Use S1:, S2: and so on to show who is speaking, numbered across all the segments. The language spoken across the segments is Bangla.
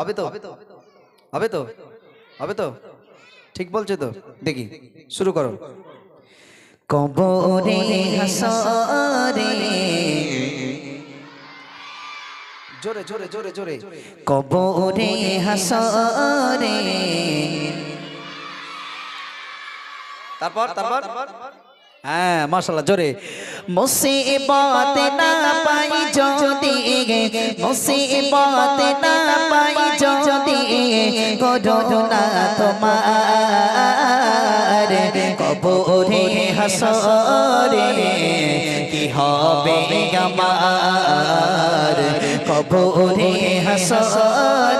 S1: হবে তো? হবে তো? হবে তো? ঠিক বলছো তো? দেখি, শুরু করো।
S2: কবরে হাসরে।
S1: জোরে জোরে জোরে জোরে।
S2: কবরে হাসরে।
S1: তারপর তারপর? হ্যাঁ মাশাল্লাহ জোরে।
S2: মুসিবত না পাই যদি, মুসিবত না পাই যদি করোনা তোমার কবরে হাসরে, কি হবে আমার? কবরে হাসরে কি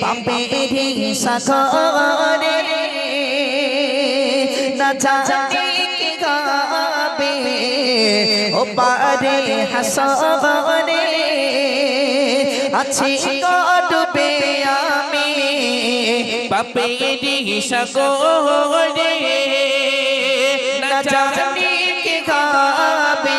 S2: পাপের সাগরে না জানি কি গাবে ও পারে হাসরে আছি কটবে আমি
S3: পাপেরি সাগরে না জানি
S2: কে গাবে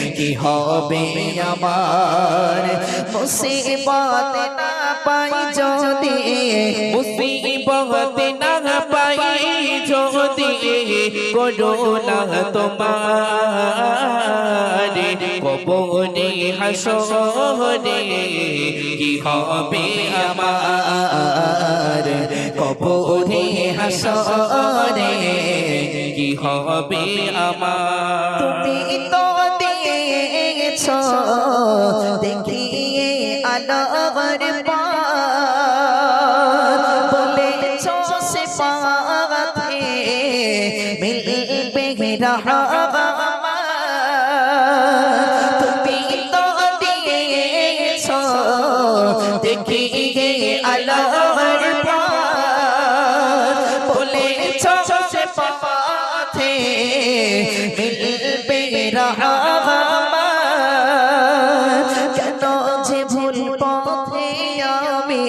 S2: কি হবে আমার? মুসিবত না পাই যদি,
S3: মুসিবত না পাই যদি করোনা তোমার। কবরে হাসরে কি হবে আমার?
S2: কবরে হাসরে
S3: কি হবে আমার?
S2: তুমি তো দিয়েছ দেখিয়ে আলোর বলেছ সে পাথে মিলবে দিয়েছ। দেখিয়ে আলোর বলেছ সে পথে মিলবে কেন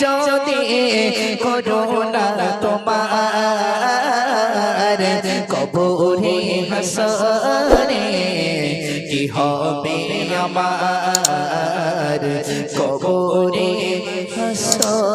S2: যদি করোনা তোমার কবরে হাসরে কি হবে আমার কবরে হাসরে